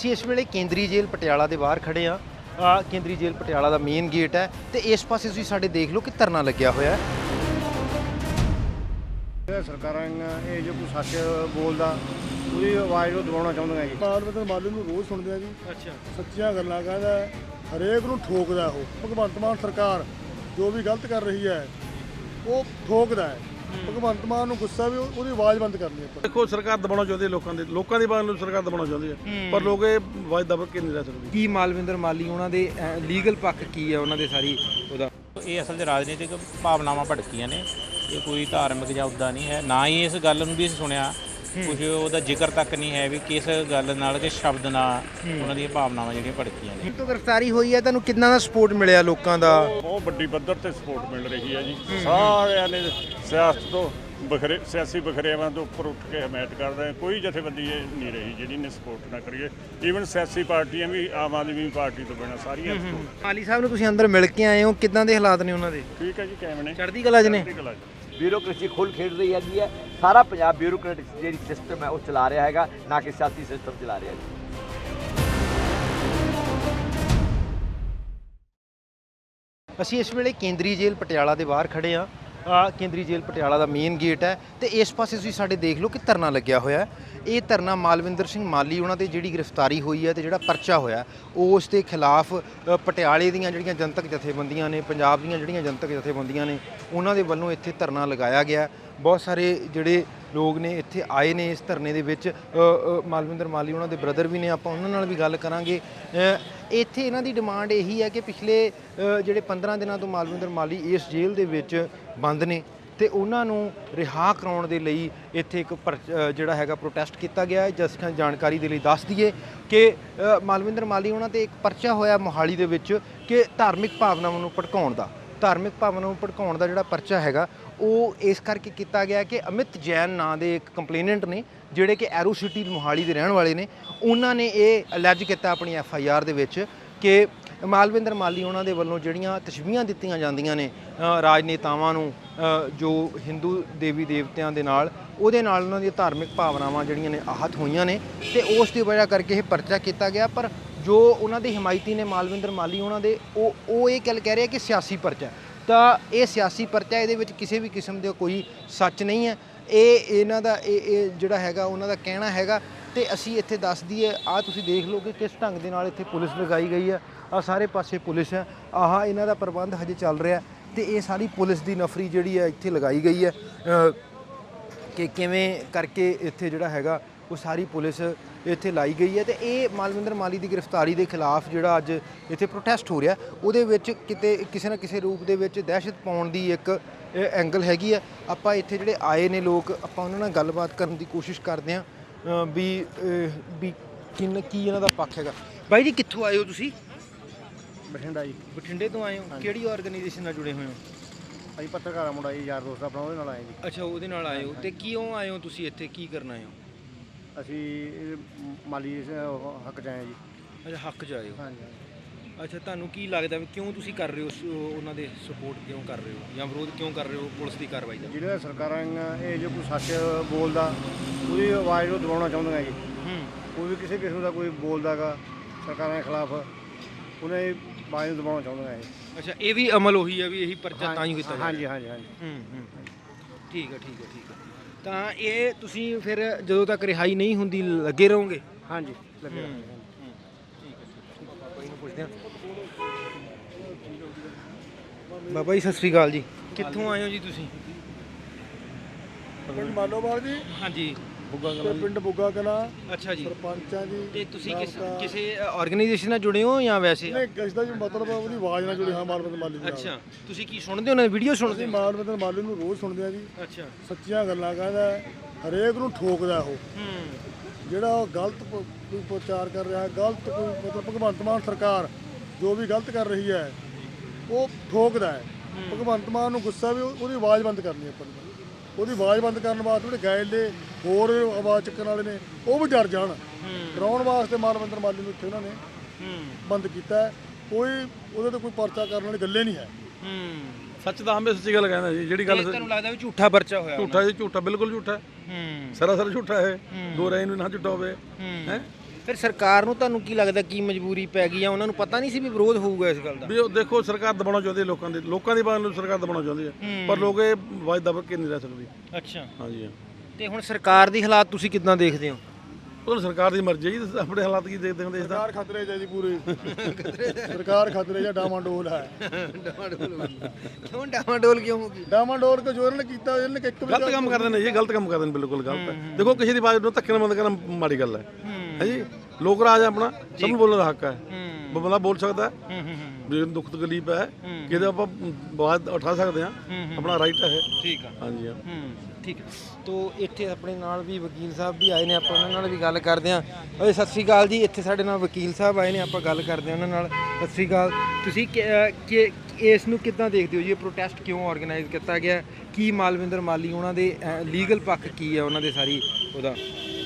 ਅਸੀਂ ਇਸ ਵੇਲੇ ਕੇਂਦਰੀ ਜੇਲ੍ਹ ਪਟਿਆਲਾ ਦੇ ਬਾਹਰ ਖੜੇ ਆ ਆ ਕੇਂਦਰੀ ਜੇਲ੍ਹ ਪਟਿਆਲਾ ਦਾ ਮੇਨ ਗੇਟ ਹੈ ਤੇ ਇਸ ਪਾਸੇ ਤੁਸੀਂ ਸਾਡੇ ਦੇਖ ਲਓ ਕਿ ਧਰਨਾ ਲੱਗਿਆ ਹੋਇਆ ਹੈ। ਇਹ ਸਰਕਾਰਾਂ ਇਹ ਜੋ ਕੋਈ ਸੱਚ ਬੋਲਦਾ ਉਹਦੀ ਆਵਾਜ਼ ਨੂੰ ਦਬਾਉਣਾ ਚਾਹੁੰਦੀਆਂ ਜੀ। ਮਾਨਵਤਨ ਮਾਲੀ ਨੂੰ ਰੋਜ਼ ਸੁਣਦੇ ਆ ਜੀ। ਅੱਛਾ। ਸੱਚੀਆਂ ਗੱਲਾਂ ਕਹਿੰਦਾ ਹਰੇਕ ਨੂੰ ਠੋਕਦਾ ਉਹ। ਭਗਵੰਤ ਮਾਨ ਸਰਕਾਰ ਜੋ ਵੀ ਗਲਤ ਕਰ ਰਹੀ ਹੈ ਉਹ ਠੋਕਦਾ ਹੈ। ਭਗਵੰਤ ਮਾਨ ਨੂੰ ਗੁੱਸਾ ਵੀ ਉਹ- ਉਹਦੀ ਆਵਾਜ਼ ਬੰਦ ਕਰਨੀ ਆਪਾਂ ਦੇਖੋ ਸਰਕਾਰ ਦਬਾਉਣਾ ਚਾਹੁੰਦੀ ਹੈ ਲੋਕਾਂ ਦੇ। ਲੋਕਾਂ ਦੀ ਆਵਾਜ਼ ਨੂੰ ਸਰਕਾਰ ਦਬਾਉਣਾ ਚਾਹੁੰਦੀ ਹੈ। ਪਰ ਲੋਕ ਇਹ ਆਵਾਜ਼ ਦਬਾ ਕੇ ਨਹੀਂ ਰਹਿ ਸਕਦੇ। ਕੀ ਮਾਲਵਿੰਦਰ ਮਾਲੀ ਉਹਨਾਂ ਦੇ ਲੀਗਲ ਪੱਖ ਕੀ ਹੈ ਉਹਨਾਂ ਦੇ ਸਾਰੀ ਉਹਦਾ? ਇਹ ਅਸਲ 'ਚ ਰਾਜਨੀਤਿਕ ਭਾਵਨਾਵਾਂ ਭੜਕੀਆਂ ਨੇ। ਇਹ ਕੋਈ ਧਾਰਮਿਕ ਜਾਂ ਉੱਦਾਂ ਨਹੀਂ ਹੈ। ਨਾ ਹੀ ਇਸ ਗੱਲ ਨੂੰ ਵੀ ਅਸੀਂ ਸੁਣਿਆ। ਕੁਝ ਉਹਦਾ ਜ਼ਿਕਰ ਤੱਕ ਨਹੀਂ ਹੈ ਵੀ ਕਿਸ ਗੱਲ ਨਾਲ ਕਿ ਸ਼ਬਦ ਨਾਲ ਉਹਨਾਂ ਦੀਆਂ ਭਾਵਨਾਵਾਂ ਜਿਹੜੀਆਂ ਭੜਕੀਆਂ ਨੇ। ਤੋਂ ਗ੍ਰਿਫਤਾਰੀ ਹੋਈ ਹੈ ਤੁਹਾਨੂੰ ਕਿੰਨਾ ਦਾ ਸਪੋਰਟ ਮਿਲਿਆ ਲੋਕਾਂ ਦਾ? ਬਹੁਤ ਵੱਡੀ ਪੱਧਰ ਤੇ ਸਪੋਰਟ ਮਿਲ ਰਹੀ ਹੈ ਜੀ। ਸਾਰਿਆਂ ਨੇ ਸਿਆਸਤ ਤੋਂ ਬਖਰੇ ਸਿਆਸੀ ਬਖਰੇਵਾਂ ਤੋਂ ਉੱਪਰ ਉੱਠ ਕੇ ਹਮਾਇਤ ਕਰਦੇ ਆ ਕੋਈ ਜਥੇਬੰਦੀ ਇਹ ਨਹੀਂ ਰਹੀ ਜਿਹੜੀ ਨੇ ਸਪੋਰਟ ਨਾ ਕਰੀਏ। ਈਵਨ ਸਿਆਸੀ ਪਾਰਟੀਆਂ ਵੀ ਆਮ ਆਦਮੀ ਪਾਰਟੀ ਤੋਂ ਬਿਨਾਂ ਸਾਰੀਆਂ support। ਮਾਲੀ ਸਾਹਿਬ ਨੂੰ ਤੁਸੀਂ ਅੰਦਰ ਮਿਲ ਕੇ ਆਏ ਹੋ ਕਿੱਦਾਂ ਦੇ ਹਾਲਾਤ ਨੇ ਉਹਨਾਂ ਦੇ? ਠੀਕ ਹੈ ਜੀ ਕਿਵੇਂ ਨੇ? ਚੜ੍ਹਦੀ ਕਲਾ 'ਚ ਨੇ? ਚੜ੍ਹਦੀ ਕਲਾ 'ਚ। ਬਿਊਰੋਕ੍ਰੇਸੀ ਖੁੱਲ ਖੇਡ ਰਹੀ ਹੈਗੀ ਹੈ। ਸਾਰਾ ਪੰਜਾਬ ਬਿਊਰੋਕ੍ਰੈਟਿਕ ਜਿਹੜੀ ਸਿਸਟਮ ਹੈ ਉਹ ਚਲਾ ਰਿਹਾ ਹੈਗਾ ਨਾ ਕਿ ਸਿਆਸੀ ਸਿਸਟਮ ਚਲਾ ਰਿਹਾ ਜੀ। ਅਸੀਂ ਇਸ ਵੇਲੇ ਕੇਂਦਰੀ ਜੇਲ੍ਹ ਪਟਿਆਲਾ ਦੇ ਬਾਹਰ ਖੜੇ ਆ ਕੇਂਦਰੀ ਜੇਲ੍ਹ ਪਟਿਆਲਾ ਦਾ ਮੇਨ ਗੇਟ ਹੈ ਤੇ ਇਸ ਪਾਸੇ ਤੁਸੀਂ ਸਾਡੇ ਦੇਖ ਲਓ ਕਿ ਧਰਨਾ ਲੱਗਿਆ ਹੋਇਆ ਹੈ। ਇਹ ਧਰਨਾ ਮਾਲਵਿੰਦਰ ਸਿੰਘ ਮਾਲੀ ਉਹਨਾਂ ਤੇ ਜਿਹੜੀ ਗ੍ਰਿਫਤਾਰੀ ਹੋਈ ਹੈ ਤੇ ਜਿਹੜਾ ਪਰਚਾ ਹੋਇਆ ਉਸ ਦੇ ਖਿਲਾਫ ਪਟਿਆਲੇ ਦੀਆਂ ਜਿਹੜੀਆਂ ਜਨਤਕ ਜਥੇਬੰਦੀਆਂ ਨੇ, ਪੰਜਾਬ ਦੀਆਂ ਜਿਹੜੀਆਂ ਜਨਤਕ ਜਥੇਬੰਦੀਆਂ ਨੇ, ਉਹਨਾਂ ਦੇ ਵੱਲੋਂ ਇੱਥੇ ਧਰਨਾ ਲਗਾਇਆ ਗਿਆ ਬਹੁਤ ਸਾਰੇ ਜਿਹੜੇ ਲੋਕ ਨੇ ਇੱਥੇ ਆਏ ਨੇ ਇਸ ਧਰਨੇ ਦੇ ਵਿੱਚ। ਮਾਲਵਿੰਦਰ ਮਾਲੀ ਉਹਨਾਂ ਦੇ ਬ੍ਰਦਰ ਵੀ ਨੇ, ਆਪਾਂ ਉਹਨਾਂ ਨਾਲ ਵੀ ਗੱਲ ਕਰਾਂਗੇ। ਇੱਥੇ ਇਹਨਾਂ ਦੀ ਡਿਮਾਂਡ ਇਹੀ ਹੈ ਕਿ ਪਿਛਲੇ ਜਿਹੜੇ 15 ਦਿਨਾਂ ਤੋਂ ਮਾਲਵਿੰਦਰ ਮਾਲੀ ਇਸ ਜੇਲ੍ਹ ਦੇ ਵਿੱਚ ਬੰਦ ਨੇ ਤੇ ਉਹਨਾਂ ਨੂੰ ਰਿਹਾ ਕਰਾਉਣ ਦੇ ਲਈ ਇੱਥੇ ਇੱਕ ਪਰਚ- ਜਿਹੜਾ ਹੈਗਾ ਪ੍ਰੋਟੈਸਟ ਕੀਤਾ ਗਿਆ ਹੈ। ਜਿਸ ਜਾਣਕਾਰੀ ਦੇ ਲਈ ਦੱਸ ਦਈਏ ਕਿ ਮਾਲਵਿੰਦਰ ਮਾਲੀ ਉਹਨਾਂ ਤੇ ਇੱਕ ਪਰਚਾ ਹੋਇਆ ਮੋਹਾਲੀ ਦੇ ਵਿੱਚ ਕਿ ਧਾਰਮਿਕ ਭਾਵਨਾਵਾਂ ਨੂੰ ਭੜਕਾਉਣ ਦਾ। ਧਾਰਮਿਕ ਭਾਵਨਾਵਾਂ ਨੂੰ ਭੜਕਾਉਣ ਦਾ ਜਿਹੜਾ ਪਰਚਾ ਹੈਗਾ ਉਹ ਇਸ ਕਰਕੇ ਕੀਤਾ ਗਿਆ ਕਿ ਅਮਿਤ ਜੈਨ ਨਾਂ ਦੇ ਇੱਕ ਕੰਪਲੇਨੈਂਟ ਨੇ, ਜਿਹੜੇ ਕਿ ਐਰੋ ਸਿਟੀ ਮੋਹਾਲੀ ਦੇ ਰਹਿਣ ਵਾਲੇ ਨੇ, ਉਹਨਾਂ ਨੇ ਇਹ ਅਲੈਜ ਕੀਤਾ ਆਪਣੀ ਐਫ ਆਈ ਆਰ ਦੇ ਵਿੱਚ ਕਿ ਮਾਲਵਿੰਦਰ ਮਾਲੀ ਉਹਨਾਂ ਦੇ ਵੱਲੋਂ ਜਿਹੜੀਆਂ ਤਸ਼ਬੀਹਾਂ ਦਿੱਤੀਆਂ ਜਾਂਦੀਆਂ ਨੇ ਰਾਜਨੇਤਾਵਾਂ ਨੂੰ ਜੋ ਹਿੰਦੂ ਦੇਵੀ ਦੇਵਤਿਆਂ ਦੇ ਨਾਲ, ਉਹਦੇ ਨਾਲ ਉਹਨਾਂ ਦੀਆਂ ਧਾਰਮਿਕ ਭਾਵਨਾਵਾਂ ਜਿਹੜੀਆਂ ਨੇ ਆਹਤ ਹੋਈਆਂ ਨੇ ਤੇ ਉਸ ਦੀ ਵਜ੍ਹਾ ਕਰਕੇ ਇਹ ਪਰਚਾ ਕੀਤਾ ਗਿਆ, ਪਰ ਜੋ ਉਹਨਾਂ ਦੇ ਹਮਾਇਤੀ ਨੇ ਮਾਲਵਿੰਦਰ ਮਾਲੀ ਉਹਨਾਂ ਦੇ, ਉਹ ਉਹ ਇਹ ਗੱਲ ਕਹਿ ਰਹੇ ਆ ਕਿ ਸਿਆਸੀ ਪਰਚਾ ਤਾਂ ਇਹ ਸਿਆਸੀ ਪਰਚਾ ਇਹਦੇ ਵਿੱਚ ਕਿਸੇ ਵੀ ਕਿਸਮ ਦਾ ਕੋਈ ਸੱਚ ਨਹੀਂ ਹੈ। ਇਹ ਇਹਨਾਂ ਦਾ ਇਹ ਇਹ ਜਿਹੜਾ ਹੈਗਾ, ਉਹਨਾਂ ਦਾ ਕਹਿਣਾ ਹੈਗਾ ਤੇ ਅਸੀਂ ਇੱਥੇ ਦੱਸ ਦਈਏ ਆ ਤੁਸੀਂ ਦੇਖ ਲਓ ਕਿ ਕਿਸ ਢੰਗ ਦੇ ਨਾਲ ਇੱਥੇ ਪੁਲਿਸ ਲਗਾਈ ਗਈ ਹੈ। ਆ ਸਾਰੇ ਪਾਸੇ ਪੁਲਿਸ ਹੈ। ਆਹ ਇਹਨਾਂ ਦਾ ਪ੍ਰਬੰਧ ਹਜੇ ਚੱਲ ਰਿਹਾ ਤੇ ਇਹ ਸਾਰੀ ਪੁਲਿਸ ਦੀ ਨਫਰੀ ਜਿਹੜੀ ਹੈ ਇੱਥੇ ਲਗਾਈ ਗਈ ਹੈ। ਕਿ ਕਿਵੇਂ ਕਰਕੇ ਇੱਥੇ ਜਿਹੜਾ ਹੈਗਾ ਉਹ ਸਾਰੀ ਪੁਲਿਸ ਇੱਥੇ ਲਾਈ ਗਈ ਹੈ ਤੇ ਇਹ ਮਾਲਵਿੰਦਰ ਮਾਲੀ ਦੀ ਗ੍ਰਿਫਤਾਰੀ ਦੇ ਖਿਲਾਫ ਜਿਹੜਾ ਅੱਜ ਇੱਥੇ ਪ੍ਰੋਟੈਸਟ ਹੋ ਰਿਹਾ ਉਹਦੇ ਵਿੱਚ ਕਿਤੇ ਕਿਸੇ ਨਾ ਕਿਸੇ ਰੂਪ ਦੇ ਵਿੱਚ ਦਹਿਸ਼ਤ ਪਾਉਣ ਦੀ ਇੱਕ ਐਂਗਲ ਹੈਗੀ ਆ ਆਪਾਂ ਇੱਥੇ ਜਿਹੜੇ ਆਏ ਨੇ ਲੋਕ ਆਪਾਂ ਉਹਨਾਂ ਨਾਲ ਗੱਲਬਾਤ ਕਰਨ ਦੀ ਕੋਸ਼ਿਸ਼ ਕਰਦੇ ਅ, ਵੀ ਵੀ ਕਿੰਨ ਕੀ ਇਹਨਾਂ ਦਾ ਪੱਖ ਹੈਗਾ। ਬਾਈ ਜੀ ਕਿੱਥੋਂ ਆਏ ਹੋ ਤੁਸੀਂ? ਬਠਿੰਡਾ ਜੀ। ਬਠਿੰਡੇ ਤੋਂ ਆਏ ਹੋ? ਕਿਹੜੀ ਆਰਗੇਨਾਈਜੇਸ਼ਨ ਨਾਲ ਜੁੜੇ ਹੋਏ ਹੋ? ਅਸੀਂ ਪੱਤਰਕਾਰ ਆ ਮੁੰਡਾ ਜੀ ਯਾਰ ਦੋਸਤ ਆਪਣਾ ਉਹਦੇ ਨਾਲ ਆਏ ਜੀ। ਅੱਛਾ ਉਹਦੇ ਨਾਲ ਆਏ ਹੋ। ਤੇ ਕਿਉਂ ਆਏ ਹੋ ਤੁਸੀਂ ਇੱਥੇ? ਕੀ ਕਰਨ ਆਏ ਹੋ? ਅਸੀਂ ਇਹ ਮਾਲੀ ਉਹ, ਹੱਕ ਚ ਆਏ ਜੀ। ਅੱਛਾ ਹੱਕ ਚ ਆਏ ਹੋ। ਹਾਂਜੀ ਅੱਛਾ ਤੁਹਾਨੂੰ ਕੀ ਲੱਗਦਾ ਵੀ ਕਿਉਂ ਤੁਸੀਂ ਕਰ ਰਹੇ ਹੋ ਸ- ਉਹਨਾਂ ਦੇ ਸਪੋਰਟ ਕਿਉਂ ਕਰ ਰਹੇ ਹੋ? ਜਾਂ ਵਿਰੋਧ ਕਿਉਂ ਕਰ ਰਹੇ ਹੋ ਪੁਲਿਸ ਦੀ ਕਾਰਵਾਈ ਦਾ? ਜਿਹੜੀਆਂ ਸਰਕਾਰਾਂ ਇਹ ਜੋ ਕੋਈ ਸੱਚ ਬੋਲਦਾ ਉਹਦੀ ਆਵਾਜ਼ ਨੂੰ ਦਬਾਉਣਾ ਚਾਹੁੰਦੀਆਂ ਜੀ। ਹੂੰ। ਕੋਈ ਵੀ ਕਿਸੇ ਕਿਸਮ ਦਾ ਕੋਈ ਬੋਲਦਾਗਾ ਸਰਕਾਰਾਂ ਦੇ ਖਿਲਾਫ ਉਹਨੇ ਆਵਾਜ਼ ਨੂੰ ਦਬਾਉਣਾ ਚਾਹੁੰਦੀਆਂ ਇਹ ਅੱਛਾ ਇਹ ਵੀ ਅਮਲ ਉਹੀ ਹੈ ਵੀ ਇਹੀ ਪਰਚਾ ਤਾਂ ਹੀ ਕੀਤਾ ਜਾ ਹਾਂਜੀ ਹਾਂਜੀ ਹਾਂਜੀ। ਹੂੰ ਹੂੰ। ਠੀਕ ਹੈ ਠੀਕ ਹੈ ਠੀਕ ਹੈ ਤਾਂ ਇਹ ਤੁਸੀਂ ਫਿਰ ਜਦੋਂ ਤੱਕ ਰਿਹਾਈ ਨਹੀਂ ਹੁੰਦੀ ਲੱਗੇ ਰਹੋਗੇ? ਹਾਂਜੀ ਲੱਗੇ ਹੂੰ। ਰਹਿੰਦੇ ਕੋਈ ਨੂੰ ਪੁੱਛਦੇ ਹਾਂ। ਬਾਬਾ ਜੀ ਸਤਿ ਸ੍ਰੀ ਅਕਾਲ ਜੀ। ਕਿੱਥੋਂ ਆਏ ਹੋ ਜੀ ਤੁਸੀਂ? ਪਿੰਡ ਮਾਲੋਵਾਲ ਜੀ। ਹਾਂਜੀ। ਤੇ ਪਿੰਡ ਬੁੱਗਾ ਕਲਾ ਅੱਛਾ ਜੀ। ਸਰਪੰਚਾਂ ਜੀ ਤੇ ਤੁਸੀਂ ਕਿਸ ਕਿਸੇ ਆਰਗੇਨਾਈਜੇਸ਼ਨ ਨਾਲ ਜੁੜੇ ਹੋ ਜਾਂ ਵੈਸੇ ਨਹੀਂ ਕਿਸ ਦਾ ਜੀ ਮਤਲਬ ਹੈ ਉਹਦੀ ਆਵਾਜ਼ ਨਾਲ ਜੁੜੇ ਹਾਂ ਮਾਨਵਤਨ ਮਾਲੀ ਦੇ ਅੱਛਾ। ਤੁਸੀਂ ਕੀ ਸੁਣਦੇ ਹੋ ਨਾ ਵੀਡੀਓ ਸੁਣਦੇ ਅਸੀਂ ਹੋ? ਮਾਨਵਤਨ ਮਾਲੀ ਨੂੰ ਰੋਜ਼ ਸੁਣਦੇ ਆ ਜੀ। ਅੱਛਾ। ਸੱਚੀਆਂ ਗੱਲਾਂ ਕਹਿੰਦਾ ਹੈ, ਹਰੇਕ ਨੂੰ ਠੋਕਦਾ ਉਹ। ਹੂੰ। ਜਿਹੜਾ ਉਹ ਗਲਤ ਪ- ਕੋਈ ਪ੍ਰਚਾਰ ਕਰ ਰਿਹਾ ਹੈ ਗਲਤ ਕੋਈ ਮਤਲਬ ਭਗਵੰਤ ਮਾਨ ਸਰਕਾਰ ਜੋ ਵੀ ਗਲਤ ਕਰ ਰਹੀ ਹੈ ਉਹ ਠੋਕਦਾ ਹੈ। ਭਗਵੰਤ ਮਾਨ ਨੂੰ ਗੁੱਸਾ ਵੀ ਉਹ- ਉਹਦੀ ਆਵਾਜ਼ ਬੰਦ ਕਰਨੀ ਆਪਾਂ ਨੂੰ। ਉਹਦੀ ਆਵਾਜ਼ ਬੰਦ ਕਰਨ ਵਾਸਤੇ ਜਿਹੜੇ ਗਾਇਲ ਦੇ ਹੋਰ ਆਵਾਜ਼ ਚੱਕਣ ਵਾਲੇ ਨੇ ਉਹ ਵੀ ਡਰ ਜਾਣ। ਡਰਾਉਣ ਵਾਸਤੇ ਮਾਨਵੰਦਰ ਮਾਲੀ ਨੂੰ ਇੱਥੇ ਉਹਨਾਂ ਨੇ ਹੂੰ। ਬੰਦ ਕੀਤਾ ਹੈ। ਕੋਈ ਉਹਦੇ ਤੇ ਕੋਈ ਪਰਚਾ ਕਰਨ ਵਾਲੀ ਗੱਲੇ ਨਹੀਂ ਹੈ। ਹੂੰ। ਸੱਚ ਤਾਂ ਹਮੇ ਸੱਚੀ ਗੱਲ ਕਹਿੰਦਾ ਜੀ ਜਿਹੜੀ ਗੱਲ ਤੁਹਾਨੂੰ ਲੱਗਦਾ ਵੀ ਝੂਠਾ ਪਰਚਾ ਹੋਇਆ ਝੂਠਾ ਜੀ ਝੂਠਾ ਬਿਲਕੁਲ ਝੂਠਾ। ਹੈ। ਹੂੰ ਸਰਾਸਰ ਝੂਠਾ ਹੈ ਦੋ ਰਾਏ ਨੂੰ ਨਾ ਝੂਠਾ ਹੋਵੇ। ਹੈ? ਫਿਰ ਸਰਕਾਰ ਨੂੰ ਤੁਹਾਨੂੰ ਕੀ ਲੱਗਦਾ ਕੀ ਮਜਬੂਰੀ ਪੈ ਗਈ ਆ? ਉਹਨਾਂ ਨੂੰ ਪਤਾ ਨਹੀਂ ਸੀ ਵੀ ਵਿਰੋਧ ਹੋਊਗਾ ਇਸ ਗੱਲ ਦਾ। ਵੀ ਉਹ ਦੇਖੋ ਸਰਕਾਰ ਦਬਾਉਣਾ ਚਾਹੁੰਦੀ ਹੈ ਲੋਕਾਂ ਦੇ। ਲੋਕਾਂ ਦੀ ਆਵਾਜ਼ ਨੂੰ ਸਰਕਾਰ ਦਬਾਉਣਾ ਚਾਹੁੰਦੀ ਹੈ। ਪਰ ਲੋਕ ਇਹ ਆਵਾਜ਼ ਦਬ ਕੇ ਨਹੀਂ ਰਹਿ ਸਕਦੀ। ਅੱਛਾ। ਹਾਂਜੀ ਹਾਂ। ਤੇ ਹੁਣ ਸਰਕਾਰ ਦੀ ਹਾਲਾਤ ਤੁਸੀਂ ਕਿੱਦਾਂ ਦੇਖਦੇ ਹੋ? ਉਹ ਸਰਕਾਰ ਦੀ ਮਰਜ਼ੀ ਹੈ ਜੀ ਆਪਣੇ ਹਾਲਾਤ ਕੀ ਦੇਖਦੇ ਹੁੰਦੇ ਇਸ ਦਾ? ਸਰਕਾਰ ਖਤਰੇ 'ਚ ਹੈ ਜੀ ਪੂਰੀ। ਸਰਕਾਰ ਖਤਰੇ 'ਚ ਡਾਮਾਡੋਲ ਹੈ। ਕਿਉਂ ਡਾਮਾਡੋਲ ਕਿਉਂ ਹੋਗੀ ਡਾਮਾਡੋਲ ਕੋ ਜੋ ਇਹਨਾਂ ਨੇ ਕੀਤਾ ਇਹਨਾਂ ਨੇ ਇੱਕ ਵੀ ਗਲਤ ਕੰਮ ਕਰਦੇ ਨੇ ਇਹ ਗਲਤ ਕੰਮ ਕਰਦੇ ਨੇ ਬਿਲਕੁਲ ਗਲਤ ਹੈ। ਦੇਖੋ ਕਿਸੇ ਦੀ ਆਵਾਜ਼ ਨੂੰ ਧੱਕੇ ਨਾਲ ਬੰਦ ਕਰਨਾ ਮਾੜੀ ਗੱਲ ਹੈ। ਹੈ ਜੀ? ਲੋਕ ਰਾਜ ਹੈ ਆਪਣਾ ਸਭ ਨੂੰ ਬੋਲਣ ਦਾ ਹੱਕ ਹੈ। ਬੰਦਾ ਬੋਲ ਸਕਦਾ ਹੈ। ਇਹਨੂੰ ਦੁੱਖ ਤਕਲੀਫ ਹੈ। ਕਿਤੇ ਆਪਾਂ ਆਵਾਜ਼ ਉਠਾ ਸਕਦੇ ਹਾਂ। ਆਪਣਾ ਰਾਈਟ ਹੈ। ਠੀਕ ਆ। ਹਾਂਜੀ ਹਾਂ। ਠੀਕ ਹੈ ਤੋ ਇੱਥੇ ਆਪਣੇ ਨਾਲ ਵੀ ਵਕੀਲ ਸਾਹਿਬ ਵੀ ਆਏ ਨੇ ਆਪਾਂ ਉਹਨਾਂ ਨਾਲ ਵੀ ਗੱਲ ਕਰਦੇ ਹਾਂ। ਓਏ ਸਤਿ ਸ਼੍ਰੀ ਅਕਾਲ ਜੀ। ਇੱਥੇ ਸਾਡੇ ਨਾਲ ਵਕੀਲ ਸਾਹਿਬ ਆਏ ਨੇ ਆਪਾਂ ਗੱਲ ਕਰਦੇ ਹਾਂ ਉਹਨਾਂ ਨਾਲ। ਸਤਿ ਸ਼੍ਰੀ ਅਕਾਲ। ਤੁਸੀਂ ਕਿ ਇਸ ਨੂੰ ਕਿੱਦਾਂ ਦੇਖਦੇ ਹੋ ਜੀ? ਇਹ ਪ੍ਰੋਟੈਸਟ ਕਿਉਂ ਆਰਗੇਨਾਈਜ਼ ਕੀਤਾ ਗਿਆ? ਕੀ ਮਾਲਵਿੰਦਰ ਮਾਲੀ ਉਹਨਾਂ ਦੇ ਲੀਗਲ ਪੱਖ ਕੀ ਹੈ? ਉਹਨਾਂ ਦੇ ਸਾਰੀ ਉਹਦਾ।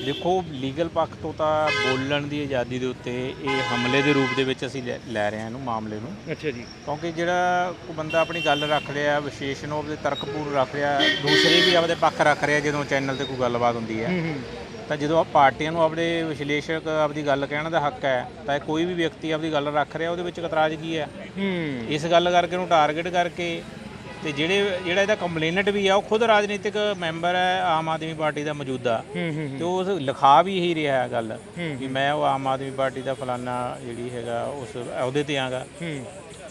ਦੇਖੋ ਲੀਗਲ ਪੱਖ ਤੋਂ ਤਾਂ ਬੋਲਣ ਦੀ ਆਜ਼ਾਦੀ ਦੇ ਉੱਤੇ ਇਹ ਹਮਲੇ ਦੇ ਰੂਪ ਦੇ ਵਿੱਚ ਅਸੀਂ ਲੈ- ਲੈ ਰਹੇ ਹਾਂ ਇਹਨੂੰ ਮਾਮਲੇ ਨੂੰ। ਅੱਛਾ ਜੀ। ਕਿਉਂਕਿ ਜਿਹੜਾ ਕੋਈ ਬੰਦਾ ਆਪਣੀ ਗੱਲ ਰੱਖ ਰਿਹਾ ਵਿਸ਼ੇਸ਼ ਨੂੰ ਆਪਦੇ ਤਰਕਪੂਰ ਰੱਖ ਰਿਹਾ ਦੂਸਰੇ ਵੀ ਆਪਦੇ ਪੱਖ ਰੱਖ ਰਿਹਾ ਜਦੋਂ ਚੈਨਲ ਤੇ ਕੋਈ ਗੱਲਬਾਤ ਹੁੰਦੀ ਹੈ। ਤਾਂ ਜਦੋਂ ਆ ਪਾਰਟੀਆਂ ਨੂੰ ਆਪਣੇ ਵਿਸ਼ਲੇਸ਼ਕ ਆਪਦੀ ਗੱਲ ਕਹਿਣ ਦਾ ਹੱਕ ਹੈ ਤਾਂ ਕੋਈ ਵੀ ਵਿਅਕਤੀ ਆਪਦੀ ਗੱਲ ਰੱਖ ਰਿਹਾ ਉਹਦੇ ਵਿੱਚ ਇਤਰਾਜ਼ ਕੀ ਹੈ? ਹੂੰ। ਇਸ ਗੱਲ ਕਰਕੇ ਉਹਨੂੰ ਟਾਰਗੇਟ ਕਰਕੇ ਤੇ ਜਿਹੜੇ ਜਿਹੜਾ ਇਹਦਾ ਕੰਪਲੇਨਟ ਵੀ ਆ ਉਹ ਖੁਦ ਰਾਜਨੀਤਿਕ ਮੈਂਬਰ ਹੈ ਆਮ ਆਦਮੀ ਪਾਰਟੀ ਦਾ ਮੌਜੂਦਾ। ਤੇ ਉਸ ਲਿਖਾ ਵੀ ਇਹੀ ਰਿਹਾ ਹੈ ਗੱਲ ਵੀ ਮੈਂ ਉਹ ਆਮ ਆਦਮੀ ਪਾਰਟੀ ਦਾ ਫਲਾਨਾ ਜਿਹੜੀ ਹੈਗਾ ਉਸ ਅਹੁਦੇ ਤੇ ਆਂਗਾ।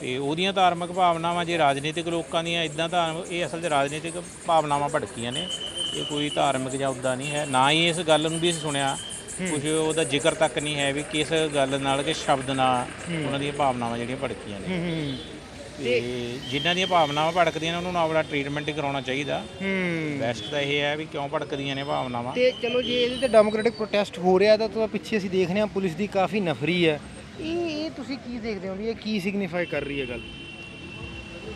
ਤੇ ਉਹਦੀਆਂ ਧਾਰਮਿਕ ਭਾਵਨਾਵਾਂ ਜੇ ਰਾਜਨੀਤਿਕ ਲੋਕਾਂ ਦੀਆਂ ਇਦਾਂ ਧਾਰਮਿਕ ਇਹ ਅਸਲ 'ਚ ਰਾਜਨੀਤਿਕ ਭਾਵਨਾਵਾਂ ਭੜਕੀਆਂ ਨੇ। ਇਹ ਕੋਈ ਧਾਰਮਿਕ ਜਾਂ ਉੱਦਾਂ ਨਹੀਂ ਹੈ। ਨਾ ਹੀ ਇਸ ਗੱਲ ਨੂੰ ਵੀ ਸੁਣਿਆ। ਕੁਝ ਉਹਦਾ ਜ਼ਿਕਰ ਤੱਕ ਨਹੀਂ ਹੈ ਵੀ ਕਿਸ ਗੱਲ ਨਾਲ ਕਿ ਸ਼ਬਦ ਨਾਲ ਉਹਨਾਂ ਦੀਆਂ ਭਾਵਨਾਵਾਂ ਜਿਹੜੀਆਂ ਭੜਕੀਆਂ ਨੇ। ਤੇ ਜਿਨ੍ਹਾਂ ਦੀਆਂ ਭਾਵਨਾਵਾਂ ਭੜਕਦੀਆਂ ਨੇ ਉਹਨਾਂ ਨੂੰ ਆਪਣਾ ਟ੍ਰੀਟਮੈਂਟ ਕਰਾਉਣਾ ਚਾਹੀਦਾ। ਹੂੰ। ਬੈਸਟ ਤਾਂ ਇਹ ਹੈ ਵੀ ਕਿਉਂ ਭੜਕਦੀਆਂ ਨੇ ਭਾਵਨਾਵਾਂ। ਤੇ ਚਲੋ ਜੇ ਇਹਦੇ ਤੇ ਡੈਮੋਕ੍ਰੈਟਿਕ ਪ੍ਰੋਟੈਸਟ ਹੋ ਰਿਹਾ ਤਾਂ ਤਾਂ ਪਿੱਛੇ ਅਸੀਂ ਦੇਖ ਰਹੇ ਹਾਂ ਪੁਲਿਸ ਦੀ ਕਾਫੀ ਨਫਰੀ ਹੈ। ਇਹ ਇਹ ਤੁਸੀਂ ਕੀ ਦੇਖਦੇ ਹੋ ਵੀ ਇਹ ਕੀ ਸਿਗਨੀਫਾਈ ਕਰ ਰਹੀ ਹੈ ਗੱਲ?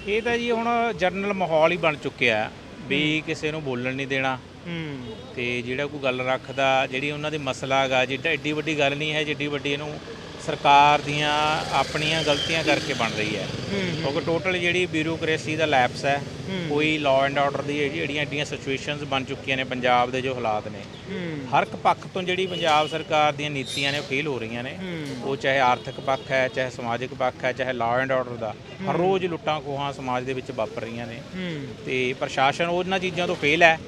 ਇਹ ਤਾਂ ਜੀ ਹੁਣ ਜਰਨਲ ਮਾਹੌਲ ਹੀ ਬਣ ਚੁੱਕਿਆ ਵੀ ਕਿਸੇ ਨੂੰ ਬੋਲਣ ਨਹੀਂ ਦੇਣਾ। ਹੂੰ। ਤੇ ਜਿਹੜਾ ਕੋਈ ਗੱਲ ਰੱਖਦਾ ਜਿਹੜੀ ਉਹਨਾਂ ਦੇ ਮਸਲਾ ਹੈਗਾ ਜਿੱਡਾ ਐਡੀ ਵੱਡੀ ਗੱਲ ਨਹੀਂ ਹੈ ਜਿੱਡੀ ਵੱਡੀ ਇਹਨੂੰ ਸਰਕਾਰ ਦੀਆਂ ਆਪਣੀਆਂ ਗਲਤੀਆਂ ਕਰਕੇ ਬਣ ਰਹੀ ਹੈ। ਕਿਉਂਕਿ ਟੋਟਲ ਜਿਹੜੀ ਬਿਊਰੋਕ੍ਰੇਸੀ ਦਾ ਲੈਪਸ ਹੈ ਕੋਈ ਲਾਅ ਐਂਡ ਆਰਡਰ ਦੀ ਜਿਹੜੀਆਂ ਐਡੀਆਂ ਸਿਚੁਏਸ਼ਨਸ ਬਣ ਚੁੱਕੀਆਂ ਨੇ ਪੰਜਾਬ ਦੇ ਜੋ ਹਾਲਾਤ ਨੇ। ਹਰ ਇੱਕ ਪੱਖ ਤੋਂ ਜਿਹੜੀ ਪੰਜਾਬ ਸਰਕਾਰ ਦੀਆਂ ਨੀਤੀਆਂ ਨੇ ਉਹ ਫੇਲ ਹੋ ਰਹੀਆਂ ਨੇ। ਉਹ ਚਾਹੇ ਆਰਥਿਕ ਪੱਖ ਹੈ ਚਾਹੇ ਸਮਾਜਿਕ ਪੱਖ ਹੈ ਚਾਹੇ ਲਾਅ ਐਂਡ ਆਰਡਰ ਦਾ। ਹਰ ਰੋਜ਼ ਲੁੱਟਾਂ ਖੋਹਾਂ ਸਮਾਜ ਦੇ ਵਿੱਚ ਵਾਪਰ ਰਹੀਆਂ ਨੇ। ਤੇ ਪ੍ਰਸ਼ਾਸਨ ਉਹਨਾਂ ਚੀਜ਼ਾਂ ਤੋਂ ਫੇਲ ਹੈ।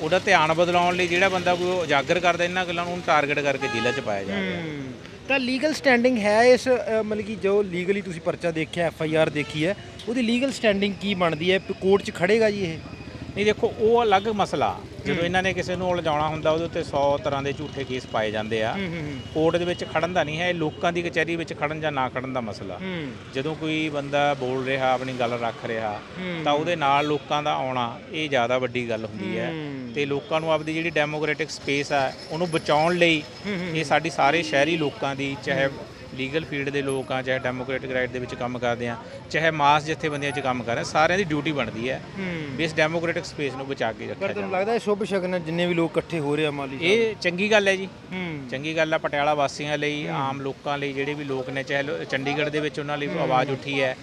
ਉਹਦਾ ਧਿਆਨ ਬਦਲਾਉਣ ਲਈ ਜਿਹੜਾ ਬੰਦਾ ਕੋਈ ਉਜਾਗਰ ਕਰਦਾ ਇਹਨਾਂ ਗੱਲਾਂ ਨੂੰ ਟਾਰਗੇਟ ਕਰਕੇ ਜੇਲ੍ਹ 'ਚ ਪਾਇਆ ਜਾ ਰਿਹਾ। ਤਾਂ ਲੀਗਲ ਸਟੈਂਡਿੰਗ ਹੈ ਇਸ ਅ, ਮਤਲਬ ਕਿ ਜੋ ਲੀਗਲੀ ਤੁਸੀਂ ਪਰਚਾ ਦੇਖਿਆ ਐਫ ਆਈ ਆਰ ਦੇਖੀ ਹੈ ਉਹਦੀ ਲੀਗਲ ਸਟੈਂਡਿੰਗ ਕੀ ਬਣਦੀ ਹੈ? ਕੋਰਟ 'ਚ ਖੜੇਗਾ ਜੀ ਇਹ? ਨਹੀਂ ਦੇਖੋ ਉਹ ਅਲੱਗ ਮਸਲਾ। ਜਦੋਂ ਇਹਨਾਂ ਨੇ ਕਿਸੇ ਨੂੰ ਉਲਝਾਉਣਾ ਹੁੰਦਾ ਉਹਦੇ ਉੱਤੇ 100 ਤਰ੍ਹਾਂ ਦੇ ਝੂਠੇ ਕੇਸ ਪਾਏ ਜਾਂਦੇ ਆ। ਕੋਰਟ ਦੇ ਵਿੱਚ ਖੜਨ ਦਾ ਨਹੀਂ ਹੈ ਇਹ ਲੋਕਾਂ ਦੀ ਕਚਹਿਰੀ ਵਿੱਚ ਖੜਨ ਜਾਂ ਨਾ ਖੜਨ ਦਾ ਮਸਲਾ। ਜਦੋਂ ਕੋਈ ਬੰਦਾ ਬੋਲ ਰਿਹਾ ਆਪਣੀ ਗੱਲ ਰੱਖ ਰਿਹਾ ਤਾਂ ਉਹਦੇ ਨਾਲ ਲੋਕਾਂ ਦਾ ਆਉਣਾ ਇਹ ਜ਼ਿਆਦਾ ਵੱਡੀ ਗੱਲ ਹੁੰਦੀ ਹੈ। ਤੇ ਲੋਕਾਂ ਨੂੰ ਆਪਦੀ ਜਿਹੜੀ ਡੈਮੋਕ੍ਰੈਟਿਕ ਸਪੇਸ ਆ ਉਹਨੂੰ ਬਚਾਉਣ ਲਈ ਇਹ ਸਾਡੀ ਸਾਰੇ ਸ਼ਹਿਰੀ ਲੋਕਾਂ ਦੀ ਚਾਹੇ ਲੀਗਲ ਫੀਲਡ ਦੇ ਲੋਕ ਆ ਚਾਹੇ ਡੈਮੋਕ੍ਰੈਟਿਕ ਰਾਈਟ ਦੇ ਵਿੱਚ ਕੰਮ ਕਰਦੇ ਆ ਚਾਹੇ ਮਾਸ ਜਥੇਬੰਦੀਆਂ 'ਚ ਕੰਮ ਕਰ ਰਹੇ ਆ, ਸਾਰਿਆਂ ਦੀ ਡਿਊਟੀ ਬਣਦੀ ਹੈ। ਵੀ ਇਸ ਡੈਮੋਕ੍ਰੈਟਿਕ ਸਪੇਸ ਨੂੰ ਬਚਾ ਕੇ ਰੱਖਿਆ ਪਰ ਤੁਹਾਨੂੰ ਲੱਗਦਾ ਇਹ ਸ਼ੁਭ ਸ਼ਗਨ ਹੈ ਜਿੰਨੇ ਵੀ ਲੋਕ ਇਕੱਠੇ ਹੋ ਰਹੇ ਆ ਮਾਲੀ? ਇਹ ਚੰਗੀ ਗੱਲ ਹੈ ਜੀ। ਹੂੰ। ਚੰਗੀ ਗੱਲ ਹੈ ਪਟਿਆਲਾ ਵਾਸੀਆਂ ਲਈ ਆਮ ਲੋਕਾਂ ਲਈ ਜਿਹੜੇ ਵੀ ਲੋਕ ਨੇ ਚਾਹੇ ਚੰਡੀਗੜ੍ਹ ਦੇ ਵਿੱਚ ਉਹਨਾਂ ਲਈ ਆਵਾਜ਼ ਉੱਠੀ ਹੈ।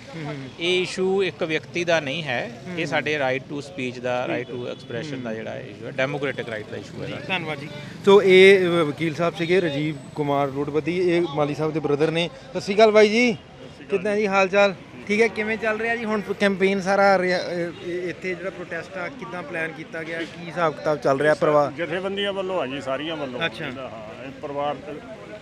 ਇਹ ਇਸ਼ੂ ਇੱਕ ਵਿਅਕਤੀ ਦਾ ਨਹੀਂ ਹੈ। ਇਹ ਸਾਡੇ ਰਾਈਟ ਟੂ ਸਪੀਚ ਦਾ ਰਾਈਟ ਟੂ ਐਕਸਪ੍ਰੈਸ਼ਨ ਦਾ ਜਿਹੜਾ ਇਸ਼ੂ ਹੈ ਡੈਮੋਕ੍ਰੈਟਿਕ ਰਾਈਟ ਦਾ ਇਸ਼ੂ ਹੈ। ਧੰਨਵਾਦ ਜੀ। ਸੋ ਇਹ ਵਕੀਲ ਸਾਹਿਬ ਸੀਗੇ ਰਾਜੀਵ ਕੁਮਾਰ ਰੋਡਬਤੀ ਇਹ ਮਾਲੀ ਸਾਹਿਬ ਦੇ ਬ੍ਰਦਰ ਨੇ। ਸਤਿ ਸ਼੍ਰੀ ਅਕਾਲ ਬਾਈ ਜੀ। ਕਿੱਦਾਂ ਜੀ ਹਾਲ ਚਾਲ ਠੀਕ ਹੈ ਕਿਵੇਂ ਚੱਲ ਰਿਹਾ ਜੀ? ਹੁਣ ਕੈਂਪੇਨ ਸਾਰਾ ਇੱਥੇ ਜਿਹੜਾ ਪ੍ਰੋਟੈਸਟ ਆ ਕਿੱਦਾਂ ਪਲਾਨ ਕੀਤਾ ਗਿਆ? ਕੀ ਹਿਸਾਬ ਕਿਤਾਬ ਚੱਲ ਰਿਹਾ ਪਰਿਵਾਰ ਜਥੇਬੰਦੀਆਂ ਵੱਲੋਂ ਆ ਜੀ ਸਾਰੀਆਂ ਵੱਲੋਂ। ਅੱਛਾ। ਹਾਂ ਇਹ ਪਰਿਵਾਰ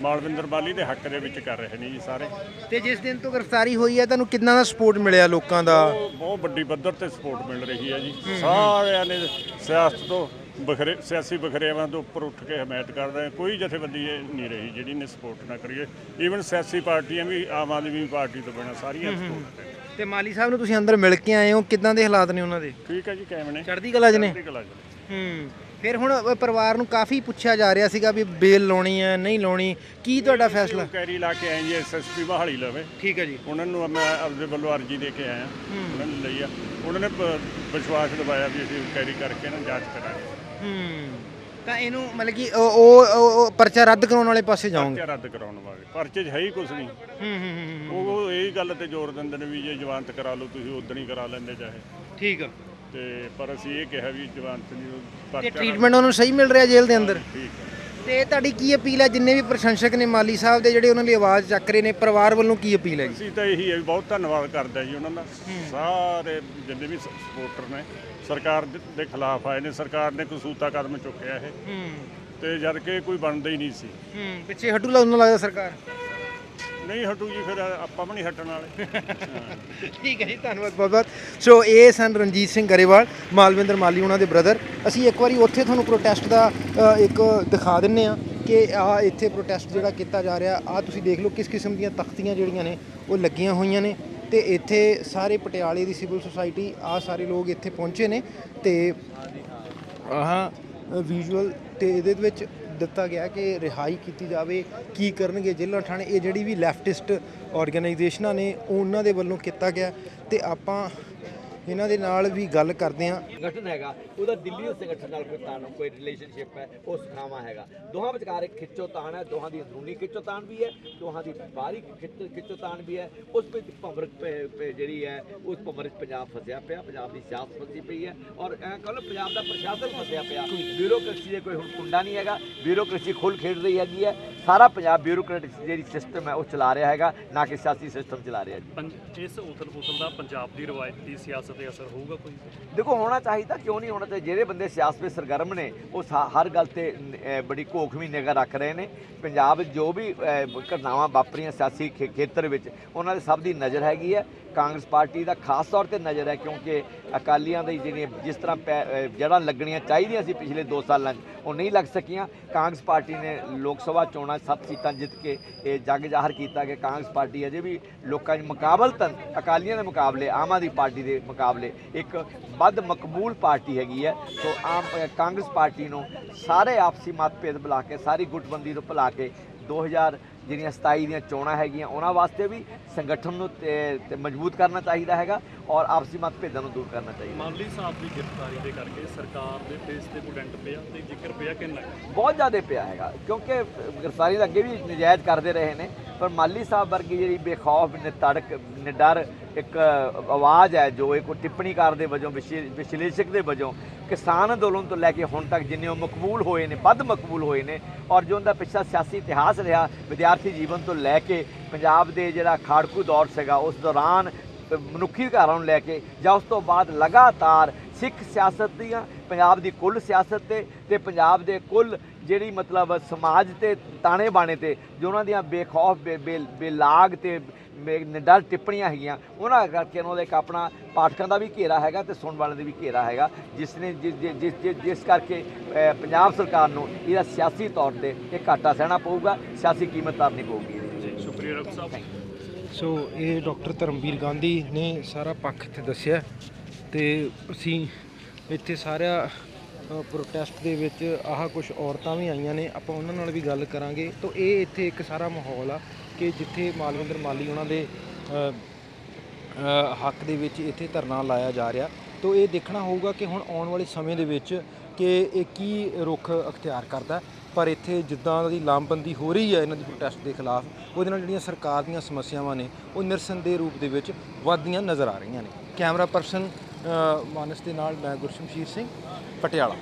ਮਾਲਵਿੰਦਰ ਬਾਲੀ ਦੇ ਹੱਕ ਦੇ ਵਿੱਚ ਕਰ ਰਹੇ ਨੇ ਜੀ ਸਾਰੇ। ਤੇ ਜਿਸ ਦਿਨ ਤੋਂ ਗ੍ਰਿਫਤਾਰੀ ਹੋਈ ਹੈ ਤੁਹਾਨੂੰ ਕਿੰਨਾ ਦਾ ਸਪੋਰਟ ਮਿਲਿਆ ਲੋਕਾਂ ਦਾ? ਬਹੁਤ ਵੱਡੀ ਪੱਧਰ ਤੇ ਸਪੋਰਟ ਮਿਲ ਰਹੀ ਹੈ ਜੀ। ਸਾਰਿਆਂ ਨੇ ਸਿਆਸਤ ਤੋਂ ਬਖਰੇ ਸਿਆਸੀ ਬਖਰੇਵਾਂ ਤੋਂ ਉੱਪਰ ਉੱਠ ਕੇ ਹਮਾਇਤ ਕਰ ਰਹੇ ਕੋਈ ਜਥੇਬੰਦੀ ਇਹ ਨਹੀਂ ਰਹੀ ਜਿਹੜੀ ਨੇ ਸਪੋਰਟ ਨਾ ਕਰੀਏ। ਈਵਨ ਸਿਆਸੀ ਪਾਰਟੀਆਂ ਵੀ ਆਮ ਆਦਮੀ ਪਾਰਟੀ ਤੋਂ ਬਿਨਾਂ ਸਾਰੀਆਂ ਸਪੋਰਟ ਤੇ ਮਾਲੀ ਸਾਹਿਬ ਨੂੰ ਤੁਸੀਂ ਅੰਦਰ ਮਿਲ ਕੇ ਆਏ ਹੋ। ਕਿੱਦਾਂ ਦੇ ਹਾਲਾਤ ਨੇ ਉਹਨਾਂ ਦੇ? ਠੀਕ ਹੈ ਜੀ ਕਿਵੇਂ ਨੇ? ਚੜ੍ਹਦੀ ਕਲਾ 'ਚ ਨੇ? ਚੜ੍ਹਦੀ ਕਲਾ 'ਚ ਨੇ। ਹੂੰ। ਫਿਰ ਹੁਣ ਪਰਿਵਾਰ ਨੂੰ ਕਾਫੀ ਪੁੱਛਿਆ ਜਾ ਰਿਹਾ ਸੀਗਾ ਵੀ ਬੇਲ ਲਾਉਣੀ ਹੈ ਨਹੀਂ ਲਾਉਣੀ। ਕੀ ਤੁਹਾਡਾ ਫੈਸਲਾ? ਕੈਰੀ ਲਾ ਕੇ ਆਏ ਜੀ ਐਸਐਸਪੀ ਬਹਾਲੀ ਲਵੇ। ਠੀਕ ਹੈ ਜੀ। ਉਹਨਾਂ ਨੂੰ ਮੈਂ ਆਪਦੇ ਵੱਲੋਂ ਅਰਜੀ ਦੇ ਕੇ ਆਇਆ। ਉਹਨਾਂ ਨੇ ਲਈ ਆ। ਉਹਨਾਂ ਨੇ ਪ- ਵਿਸ਼ਵਾਸ ਦਿਵਾਇਆ ਵੀ ਅਸੀਂ ਕੈਰੀ ਕਰਕੇ ਨਾ ਜਾਂਚ ਕਰਾਂਗੇ। ਹੂੰ। ਤਾਂ ਇਹਨੂੰ ਮਤਲਬ ਕਿ ਉਹ ਉਹ- ਉਹ ਉਹ ਪਰਚਾ ਰੱਦ ਕਰਾਉਣ ਵਾਲੇ ਪਾਸੇ ਜਾਓਗੇ? ਪਰਚਾ ਰੱਦ ਕਰਾਉਣ ਵਾਲੇ। ਪਰਚੇ 'ਚ ਹੈ ਹੀ ਕੁਝ ਨਹੀਂ। ਹੂੰ ਹੂੰ ਹੂੰ ਉਹ ਉਹ ਇਹ ਗੱਲ ਤੇ ਜ਼ੋਰ ਦਿੰਦੇ ਨੇ ਵੀ ਜੇ ਜਵਾਨਤ ਕਰਾ ਲਓ ਤੁਸੀਂ ਉਦੋਂ ਹੀ ਕਰਾ ਲੈਂਦੇ ਚਾਹੇ। ਠੀਕ ਆ। ਤੇ ਪਰ ਅਸੀਂ ਇਹ ਕਿਹਾ ਵੀ ਜਵਾਨਤ ਨਹੀਂ ਉਹ ਤੇ ਪਰਚਾ ਰੱਦ- ਟ੍ਰੀਟਮੈਂਟ ਉਹਨੂੰ ਸਹੀ ਮਿਲ ਰਿਹਾ ਜੇਲ੍ਹ ਦੇ ਅੰਦਰ? ਠੀਕ ਹੈ ਤੇ ਤੁਹਾਡੀ ਕੀ ਅਪੀਲ ਹੈ? ਜਿੰਨੇ ਵੀ ਪ੍ਰਸ਼ੰਸਕ ਨੇ ਮਾਲੀ ਸਾਹਿਬ ਦੇ ਜਿਹੜੇ ਉਹਨਾਂ ਲਈ ਆਵਾਜ਼ ਚੱਕ ਰਹੇ ਨੇ ਪਰਿਵਾਰ ਵੱਲੋਂ ਕੀ ਅਪੀਲ ਹੈ ਜੀ? ਅਸੀਂ ਤਾਂ ਇਹੀ ਹੈ ਵੀ ਬਹੁਤ ਧੰਨਵਾਦ ਕਰਦੇ ਜੀ ਉਹਨਾਂ ਦਾ। ਸਾਰੇ ਜਿੰਨੇ ਵੀ ਸਪੋਰਟਰ ਨੇ ਸਰਕਾਰ ਦੇ- ਖਿਲਾਫ ਆਏ ਨੇ ਸਰਕਾਰ ਨੇ ਕਸੂਤਾ ਕਦਮ ਚੁੱਕਿਆ ਇਹ। ਤੇ ਜਦ ਕਿ ਕੋਈ ਬਣਦਾ ਹੀ ਨਹੀਂ ਸੀ। ਪਿੱਛੇ ਹਟੂ ਲਾ ਉਹਨਾਂ ਲੱਗਦਾ ਸਰਕਾਰ। ਨਹੀਂ ਹਟੂ ਜੀ ਫਿਰ ਆਪਾਂ ਵੀ ਨਹੀਂ ਹਟਣ ਵਾਲੇ। ਠੀਕ ਹੈ ਜੀ ਧੰਨਵਾਦ ਬਹੁਤ ਬਹੁਤ। ਸੋ ਇਹ ਸਨ ਰਣਜੀਤ ਸਿੰਘ ਗਰੇਵਾਲ ਮਾਲਵਿੰਦਰ ਮਾਲੀ ਉਹਨਾਂ ਦੇ ਬ੍ਰਦਰ। ਅਸੀਂ ਇੱਕ ਵਾਰੀ ਉੱਥੇ ਤੁਹਾਨੂੰ ਪ੍ਰੋਟੈਸਟ ਦਾ ਅ, ਇੱਕ ਦਿਖਾ ਦਿੰਨੇ ਆ ਕਿ ਆ ਇੱਥੇ ਪ੍ਰੋਟੈਸਟ ਜਿਹੜਾ ਕੀਤਾ ਜਾ ਰਿਹਾ ਆ ਤੁਸੀਂ ਦੇਖ ਲਓ ਕਿਸ ਕਿਸਮ ਦੀਆਂ ਤਖਤੀਆਂ ਜਿਹੜੀਆਂ ਨੇ ਉਹ ਲੱਗੀਆਂ ਹੋਈਆਂ ਨੇ। ਤੇ ਇੱਥੇ ਸਾਰੇ ਪਟਿਆਲੇ ਦੀ ਸਿਵਲ ਸੁਸਾਇਟੀ ਆ ਸਾਰੇ ਲੋਕ ਇੱਥੇ ਪਹੁੰਚੇ ਨੇ ਤੇ ਆਹ ਵਿਜ਼ੂਅਲ ਤੇ ਇਹਦੇ ਵਿੱਚ ਦਿੱਤਾ ਗਿਆ ਕਿ ਰਿਹਾਈ ਕੀਤੀ ਜਾਵੇ, ਕੀ ਕਰਨਗੇ ਜੇਲ੍ਹਾਂ ਠਾਣੇ, ਇਹ ਜਿਹੜੀ ਵੀ ਲੈਫਟਿਸਟ ਆਰਗੇਨਾਈਜੇਸ਼ਨਾਂ ਨੇ ਉਹਨਾਂ ਦੇ ਵੱਲੋਂ ਕੀਤਾ ਗਿਆ। ਤੇ ਆਪਾਂ ਇਹਨਾਂ ਦੇ ਨਾਲ ਵੀ ਗੱਲ ਕਰਦੇ ਹਾਂ। ਸੰਗਠਨ ਹੈਗਾ ਉਹਦਾ ਦਿੱਲੀ ਦੇ ਸੰਗਠਨ ਨਾਲ ਕੋਈ ਤਾਣ ਕੋਈ ਰਿਲੇਸ਼ਨਸ਼ਿਪ ਹੈ ਉਹ ਸੁਖਾਵਾ ਹੈਗਾ। ਦੋਹਾਂ ਵਿਚਕਾਰ ਇੱਕ ਖਿੱਚੋਤਾਣ ਹੈ ਦੋਹਾਂ ਦੀ ਅੰਦਰੂਨੀ ਖਿੱਚੋਤਾਣ ਵੀ ਹੈ ਦੋਹਾਂ ਦੀ ਬਾਹਰੀ ਖਿੱਚ- ਖਿੱਚੋਤਾਣ ਵੀ ਹੈ। ਉਸ ਵਿੱਚ ਭੰਵਰ ਜਿਹੜੀ ਹੈ ਉਸ ਭੰਵਰ ਵਿੱਚ ਪੰਜਾਬ ਫਸਿਆ ਪਿਆ ਪੰਜਾਬ ਦੀ ਸਿਆਸਤ ਫਸੀ ਪਈ ਹੈ। ਔਰ ਐਂ ਕਹੋ ਨਾ ਪੰਜਾਬ ਦਾ ਪ੍ਰਸ਼ਾਸਨ ਫਸਿਆ ਪਿਆ। ਬਿਊਰੋਕ੍ਰੇਸੀ ਦੇ ਕੋਈ ਹੁਣ ਕੁੰਡਾ ਨਹੀਂ ਹੈਗਾ ਬਿਊਰੋਕ੍ਰੇਸੀ ਖੁੱਲ ਖੇਡ ਰਹੀ ਹੈਗੀ ਹੈ। ਸਾਰਾ ਪੰਜਾਬ ਬਿਊਰੋਕ੍ਰੇਟਿਕ ਜਿਹੜੀ ਸਿਸਟਮ ਹੈ ਉਹ ਚਲਾ ਰਿਹਾ ਹੈਗਾ ਨਾ ਕਿ ਸਿਆਸੀ ਸਿਸਟਮ ਚਲਾ ਰਿਹਾ ਜੀ। ਇਸ ਉਥਲ-ਪੁਥਲ ਦਾ ਪੰਜਾਬ ਦੀ ਰਵਾਇਤੀ ਸਿਆਸਤ ਤੇ ਅਸਰ ਹੋਊਗਾ ਕੋਈ? ਦੇਖੋ, ਹੋਣਾ ਚਾਹੀਦਾ, ਕਿਉਂ ਨਹੀਂ ਹੋਣਾ ਚਾਹੀਦਾ? ਜਿਹੜੇ ਬੰਦੇ ਸਿਆਸਤ ਵਿੱਚ ਸਰਗਰਮ ਨੇ, ਉਹ ਸਾ- ਹਰ ਗੱਲ ਤੇ ਬੜੀ ਘੋਖਵੀਂ ਨਿਗਾਹ ਰੱਖ ਰਹੇ ਨੇ। ਪੰਜਾਬ ਜੋ ਵੀ ਘਟਨਾਵਾਂ ਵਾਪਰੀਆਂ ਸਿਆਸੀ ਖੇ- ਖੇਤਰ ਵਿੱਚ, ਉਹਨਾਂ ਦੇ ਸਭ ਦੀ ਨਜ਼ਰ ਹੈਗੀ ਹੈ। ਕਾਂਗਰਸ ਪਾਰਟੀ ਦਾ ਖਾਸ ਤੌਰ ਤੇ ਨਜ਼ਰ ਹੈ, ਕਿਉਂਕਿ ਅਕਾਲੀਆਂ ਦੀ ਜਿਹੜੀਆਂ, ਜਿਸ ਤਰ੍ਹਾਂ ਪੈ- ਜੜ੍ਹਾਂ ਲੱਗਣੀਆਂ ਚਾਹੀਦੀਆਂ ਸੀ ਪਿਛਲੇ 2 ਸਾਲਾਂ 'ਚ, ਉਹ ਨਹੀਂ ਲੱਗ ਸਕੀਆਂ। ਕਾਂਗਰਸ ਪਾਰਟੀ ਨੇ ਲੋਕ ਸਭਾ ਚੋਣਾਂ 'ਚ ਸੱਤ ਸੀਟਾਂ ਜਿੱਤ ਕੇ ਇਹ ਜੱਗ ਜ਼ਾਹਰ ਕੀਤਾ ਕਿ ਕਾਂਗਰਸ ਪਾਰਟੀ ਅਜੇ ਵੀ ਲੋਕਾਂ 'ਚ ਮੁਕਾਬਲਤਨ, ਅਕਾਲੀਆਂ ਦੇ ਮੁਕਾਬਲੇ, ਆਮ ਆਦਮੀ ਪਾਰਟੀ ਦੇ ਮੁਕਾਬਲੇ। ਇੱਕ ਵੱਧ ਮਕਬੂਲ ਪਾਰਟੀ ਹੈਗੀ ਹੈ। ਸੋ ਆਮ ਕਾਂਗਰਸ ਪਾਰਟੀ ਨੂੰ ਸਾਰੇ ਆਪਸੀ ਮਤਭੇਦ ਬੁਲਾ ਕੇ, ਸਾਰੀ ਗੁੱਟਬੰਦੀ ਨੂੰ ਭੁਲਾ ਕੇ 2000 ਜਿਹੜੀਆਂ 27 ਦੀਆਂ ਚੋਣਾਂ ਹੈਗੀਆਂ ਉਹਨਾਂ ਵਾਸਤੇ ਵੀ ਸੰਗਠਨ ਨੂੰ ਤੇ ਮਜ਼ਬੂਤ ਕਰਨਾ ਚਾਹੀਦਾ ਹੈਗਾ ਔਰ ਆਪਸੀ ਮਤਭੇਦਾਂ ਨੂੰ ਦੂਰ ਕਰਨਾ ਚਾਹੀਦਾ ਮਾਨਲੀ ਸਾਹਿਬ ਦੀ ਗ੍ਰਿਫਤਾਰੀ ਦੇ ਕਰਕੇ ਸਰਕਾਰ ਦੇ ਫੇਸ ਤੇ ਕੋਈ ਡੈਂਟ ਪਿਆ ਤੇ ਜ਼ਿਕਰ ਪਿਆ ਕਿੰਨਾ? ਬਹੁਤ ਜ਼ਿਆਦਾ ਪਿਆ ਹੈਗਾ ਕਿਉਂਕਿ ਗ੍ਰਿਫਤਾਰੀ ਤਾਂ ਅੱਗੇ ਵੀ ਨਜਾਇਜ਼ ਕਰਦੇ ਰਹੇ ਨੇ ਪਰ ਮਾਲੀ ਸਾਹਿਬ ਵਰਗੀ ਜਿਹੜੀ ਬੇਖੌਫ ਨਿਤੜਕ ਨਿਡਰ ਇੱਕ ਆਵਾਜ਼ ਹੈ ਜੋ ਇੱਕ ਟਿੱਪਣੀਕਾਰ ਦੇ ਵਜੋਂ ਵਿਸ਼ੇ- ਵਿਸ਼ਲੇਸ਼ਕ ਦੇ ਵਜੋਂ ਕਿਸਾਨ ਅੰਦੋਲਨ ਤੋਂ ਲੈ ਕੇ ਹੁਣ ਤੱਕ ਜਿੰਨੇ ਉਹ ਮਕਬੂਲ ਹੋਏ ਨੇ ਵੱਧ ਮਕਬੂਲ ਹੋਏ ਨੇ ਔਰ ਜੋ ਉਹਦਾ ਪਿਛਲਾ ਸਿਆਸੀ ਇਤਿਹਾਸ ਰਿਹਾ ਵਿਦਿਆਰਥੀ ਜੀਵਨ ਤੋਂ ਲੈ ਕੇ ਪੰਜਾਬ ਦੇ ਜਿਹੜਾ ਖਾੜਕੂ ਦੌਰ ਸੀਗਾ, ਉਸ ਦੌਰਾਨ ਮਨੁੱਖੀ ਅਧਿਕਾਰਾਂ ਨੂੰ ਲੈ ਕੇ ਜਾਂ ਉਸ ਤੋਂ ਬਾਅਦ ਲਗਾਤਾਰ ਸਿੱਖ ਸਿਆਸਤ ਦੀਆਂ, ਪੰਜਾਬ ਦੀ ਕੁੱਲ ਸਿਆਸਤ ਤੇ ਤੇ ਪੰਜਾਬ ਦੇ ਕੁੱਲ ਜਿਹੜੀ ਮਤਲਬ ਸਮਾਜ ਤੇ ਤਾਣੇ ਬਾਣੇ ਤੇ, ਜੋ ਉਹਨਾਂ ਦੀਆਂ ਬੇਖੌਫ, ਬੇ- ਬੇ- ਬੇਲਾਗ ਤੇ ਨਿਡਰ ਟਿੱਪਣੀਆਂ ਹੈਗੀਆਂ। ਉਹਨਾਂ ਕਰਕੇ ਉਹਨਾਂ ਦਾ ਇੱਕ ਆਪਣਾ ਪਾਠਕਾਂ ਦਾ ਵੀ ਘੇਰਾ ਹੈਗਾ ਤੇ ਸੁਣਨ ਵਾਲਿਆਂ ਦਾ ਵੀ ਘੇਰਾ ਹੈਗਾ। ਜਿਸ ਨੇ ਜਿਸ ਜਿਸ- ਜਿਸ ਜਿਸ- ਜਿਸ ਕਰਕੇ ਪੰਜਾਬ ਸਰਕਾਰ ਨੂੰ ਇਹਦਾ ਸਿਆਸੀ ਤੌਰ ਤੇ ਇਹ ਘਾਟਾ ਸਹਿਣਾ ਪਊਗਾ। ਸਿਆਸੀ ਕੀਮਤ ਤਾਰਨੀ ਪਊਗੀ। ਜੀ ਸ਼ੁਕਰੀਆ ਡਾਕਟਰ ਸਾਹਿਬ। ਸੋ ਇਹ ਡਾਕਟਰ ਧਰਮਵੀਰ ਗਾਂਧੀ ਨੇ ਸਾਰਾ ਪੱਖ ਇੱਥੇ ਦੱਸਿਆ ਤੇ ਅਸੀਂ ਇੱਥੇ ਸਾਰਾ ਪ੍ਰੋਟੈਸਟ ਦੇ ਵਿੱਚ ਆਹ ਕੁਝ ਔਰਤਾਂ ਵੀ ਆਈਆਂ ਨੇ। ਆਪਾਂ ਉਹਨਾਂ ਨਾਲ ਵੀ ਗੱਲ ਕਰਾਂਗੇ। ਤਾਂ ਇਹ ਇੱਥੇ ਇੱਕ ਸਾਰਾ ਮਾਹੌਲ ਆ। ਕਿ ਜਿੱਥੇ ਮਾਲਵਿੰਦਰ ਮਾਲੀ ਉਹਨਾਂ ਦੇ ਹੱਕ ਦੇ ਵਿੱਚ ਇੱਥੇ ਧਰਨਾ ਲਾਇਆ ਜਾ ਰਿਹਾ। ਤਾਂ ਇਹ ਦੇਖਣਾ ਹੋਊਗਾ ਕਿ ਹੁਣ ਆਉਣ ਵਾਲੇ ਸਮੇਂ ਦੇ ਵਿੱਚ ਕਿ ਇਹ ਕੀ ਰੁਖ ਅਖਤਿਆਰ ਕਰਦਾ ਪਰ ਇੱਥੇ ਜਿੱਦਾਂ ਦੀ ਲਾਮਬੰਦੀ ਹੋ ਰਹੀ ਹੈ ਇਹਨਾਂ ਦੀ ਪ੍ਰੋਟੈਸਟ ਦੇ ਖਿਲਾਫ, ਉਹਦੇ ਨਾਲ ਜਿਹੜੀਆਂ ਸਰਕਾਰ ਦੀਆਂ ਸਮੱਸਿਆਵਾਂ ਨੇ, ਉਹ ਨਿਰਸੰਦੇਹ ਰੂਪ ਦੇ ਵਿੱਚ ਵੱਧਦੀਆਂ ਨਜ਼ਰ ਆ ਰਹੀਆਂ ਨੇ। ਕੈਮਰਾ ਪਰਸਨ ਮਾਨਸ ਦੇ ਨਾਲ ਮੈਂ ਗੁਰਸ਼ਮਸ਼ੀਰ ਸਿੰਘ, ਪਟਿਆਲਾ।